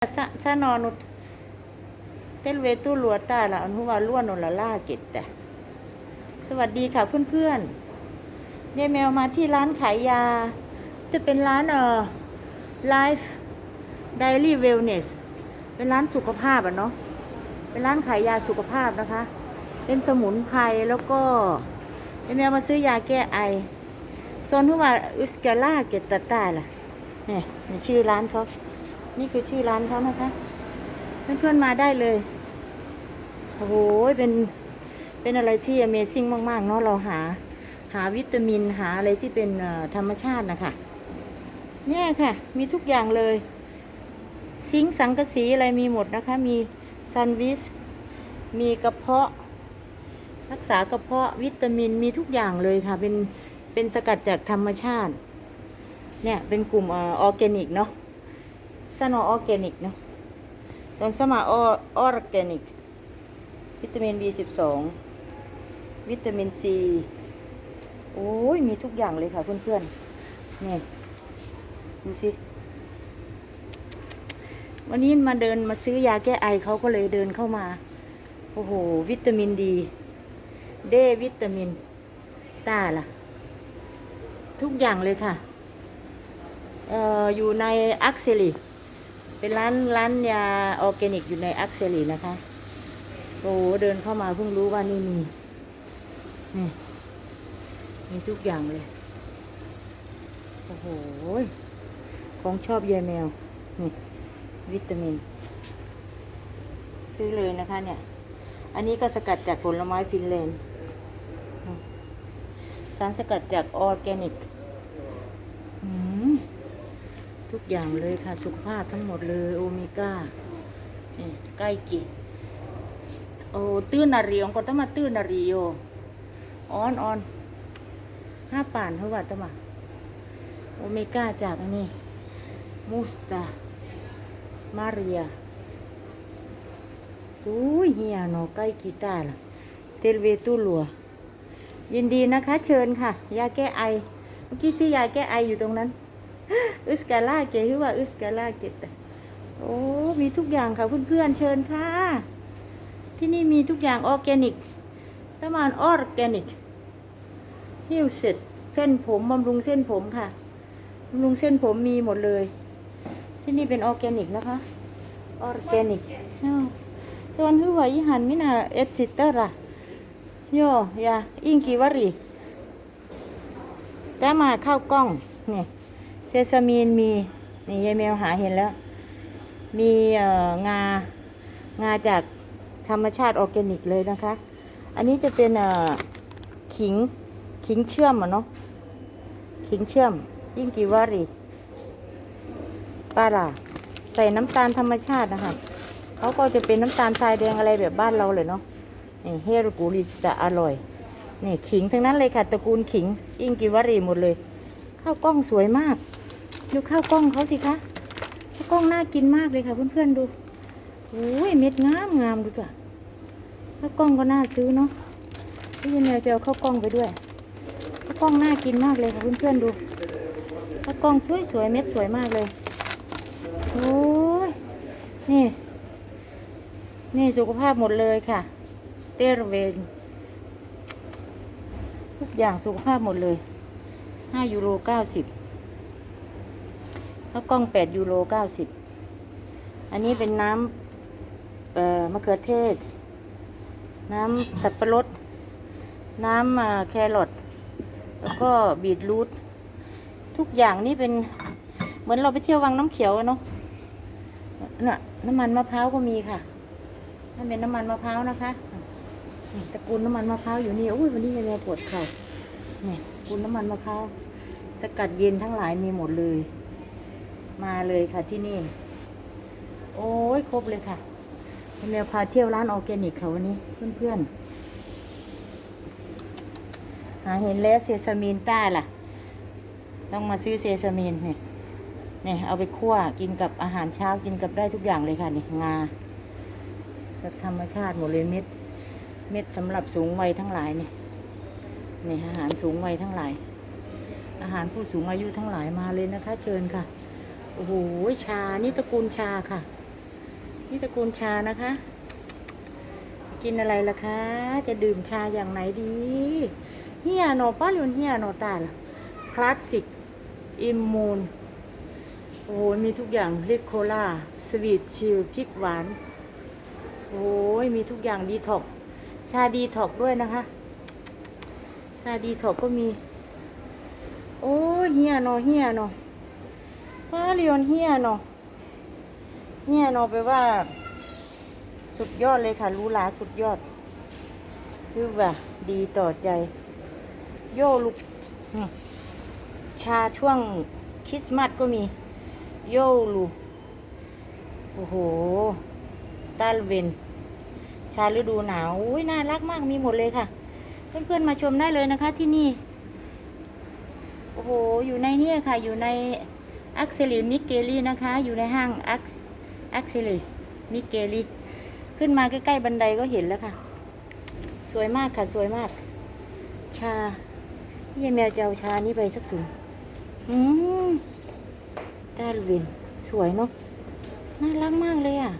sa sa no no tel ve tu lua ta la anu wa lua no la la เกตแต่สวัสดีค่ะเพื่อนๆยายแมวมาที่ร้านขายยา จะเป็นร้านเอ่อ Life Diary Wellness เป็นร้านสุขภาพอะเนาะ เป็นร้านขายยาสุขภาพนะคะ เป็นสมุนไพรแล้วก็ยายแมวมาซื้อยาแก้ไอส่วนที่ว่าอุสกาล่าเกตตาตาล่ะเนี่ยนี่ชื่อร้านเขา นี่คือชื่อร้านเขานะคะ เพื่อนๆมาได้เลย โอ้โห เป็นเป็นอะไรที่ Amazing มากๆ เนาะเราหา หาวิตามินหาอะไรที่เป็นธรรมชาตินะคะ เนี่ยค่ะ มีทุกอย่างเลย ซิงสังกะสีอะไรมีหมดนะคะ มีซันวิส มีกระเพาะ รักษากระเพาะวิตามินมีทุกอย่างเลยค่ะ เป็นเป็นสกัดจากธรรมชาติ เนี่ย เป็นกลุ่มออร์แกนิกเนาะ สนอออร์แกนิกเนาะตอนสมาออร์แกนิก วิตามิน B12 วิตามิน C โอ้ย มีทุกอย่างเลยค่ะเพื่อนๆ นี่ ดูสิ วันนี้มาเดินมาซื้อยาแก้ไอเขาก็เลยเดินเข้ามา โอ้โห วิตามินดี เดวิตามิน ตาล่ะ ทุกอย่างเลยค่ะ เอ่อ อยู่ในอักเซลี เป็นร้านร้านยาออร์แกนิกอยู่ในอักเซลีนะคะโอ้โหเดินเข้ามาเพิ่งรู้ว่านี่มีนี่มีทุกอย่างเลย โอ้โห ของชอบยายแมว นี่ วิตามิน ซื้อเลยนะคะเนี่ย อันนี้ก็สกัดจากผลไม้ฟินแลนด์สารสกัดจากออร์แกนิก ทุกอย่างเลยค่ะ สุขภาพทั้งหมดเลยโอเมก้าใกล้กิโอ้ตื้นนารีองก็ต้องมาตื้นนารีโยออนออนห้าป่านเท่าไหร่ตั้งมาโอเมก้าจากอันนี้ มูสตา มาเรียอุ้ยเฮียเนาะใกล้กีตาร์ล่ะเทลเวตุลัว ยินดีนะคะ เชิญค่ะ ยาแก้ไอ เมื่อกี้ซื้อยาแก้ไออยู่ตรงนั้น อุสกาล่าเกตหรือว่าอุสกาล่าเกตโอ้มีทุกอย่างค่ะเพื่อนๆเชิญค่ะ ที่นี่มีทุกอย่างออร์แกนิกประมาณออร์แกนิกฮิวเสร็จเส้นผมบำรุงเส้นผมค่ะบำรุงเส้นผมมีหมดเลย ที่นี่เป็นออร์แกนิกนะคะออร์แกนิกตอนคือว่าอีหันมินาเอสซิเตอร์อะโยยาอิงกีวารีได้มาเข้ากล้องเนี่ย เซซามีนมี นี่ยายแมวหาเห็นแล้ว มีเอ่องา งาจากธรรมชาติออร์แกนิกเลยนะคะ อันนี้จะเป็นเอ่อขิง ขิงเชื่อมอะเนาะ ขิงเชื่อม ยิ่งกีวารีปลาราใส่น้ำตาลธรรมชาตินะคะเขาก็จะเป็นน้ำตาลทรายแดงอะไรแบบบ้านเราเลยเนาะ นี่เฮรุกูริสตะอร่อย นี่ขิงทั้งนั้นเลยค่ะตระกูลขิง ยิ่งกีวารีหมดเลย ข้าวกล้องสวยมาก ดูข้าวกล้องเขาสิคะข้าวกล้องน่ากินมากเลยค่ะ เพื่อนๆดูโอ้ยเม็ดงามงามดูจ้ะข้าวกล้องก็น่าซื้อเนาะพี่ยันแมวจะเอาข้าวกล้องไปด้วยข้าวกล้องน่ากินมากเลยค่ะเพื่อนๆดูข้าวกล้องสวยๆเม็ดสวยมากเลยโอ้ยนี่ นี่สุขภาพหมดเลยค่ะ เตอร์เวนทุกอย่างสุขภาพหมดเลยห้ายูโรเก้าสิบ ถ้ากล้องแปดยูโรเก้าสิบอันนี้เป็นน้ำมะเขือเทศ น้ำสับปะรด น้ำแครอทแล้วก็บีทรูททุกอย่างนี่เป็นเหมือนเราไปเที่ยววังน้ำเขียวเนาะน่ะน้ำมันมะพร้าวก็มีค่ะนั่นเป็นน้ำมันมะพร้าวนะคะตระกูลน้ำมันมะพร้าวอยู่นี่อุ้ยวันนี้ยังไงปวดเข่าเนี่ยกูลน้ำมันมะพร้าวสกัดเย็นทั้งหลายมีหมดเลย มาเลยค่ะที่นี่ โอ้ยครบเลยค่ะแมวพาเที่ยวร้านออร์แกนิกค่ะวันนี้เพื่อนๆหาเห็นแล้วเซซามีนต้าล่ะ ต้องมาซื้อเซซามีนเนี่ยเนี่ยเอาไปคั่วกินกับอาหารเช้ากินกับได้ทุกอย่างเลยค่ะนี่งาแบบธรรมชาติหมดเลยเม็ด เม็ดสำหรับสูงวัยทั้งหลายเนี่ยนี่อาหารสูงวัยทั้งหลาย อาหารผู้สูงอายุทั้งหลายมาเลยนะคะ เชิญค่ะ อ้โห ชา นี่ตระกูลชาค่ะ นี่ตระกูลชานะคะ กินอะไรล่ะคะ จะดื่มชาอย่างไหนดี เฮียโนป้าลินเฮียโนตาล่ะคลาสสิก อิมมูน โอ้ยมีทุกอย่างลิโคล่า สวีทชิลพริกหวาน โอ้ย มีทุกอย่างดีท็อก ชาดีท็อกด้วยนะคะ ชาดีท็อกก็มี โอ้เฮียโนเฮียโน ป้าลินเฮียโนาะเฮียโนาะไปว่า สุดยอดเลยค่ะรู้ลาสุดยอด คือว่าดีต่อใจ โยลุกชาช่วงคริสต์มาสก็มี โยลูโอ้โหตาลเวนชาฤดูหนาวอุ้ยน่ารักมากมีหมดเลยค่ะ เพื่อนๆมาชมได้เลยนะคะที่นี่ โอ้โห อยู่ในเนี่ยค่ะ อยู่ใน อักเซลีมิเกลีนะคะ อยู่ในห้างอักอักเซลีมิเกลีขึ้นมาใกล้ๆบันไดก็เห็นแล้วค่ะ สวยมากค่ะ สวยมาก ชาเยี่ยแมวจะเอาชานี้ไปสักถุงอืมตาลเวนสวยเนาะน่ารักมากเลยอะ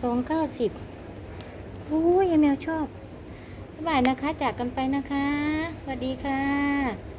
สองเก้าสิบโอ้ยยายแมวชอบ บ๊ายบายนะคะ จากกันไปนะคะ สวัสดีค่ะ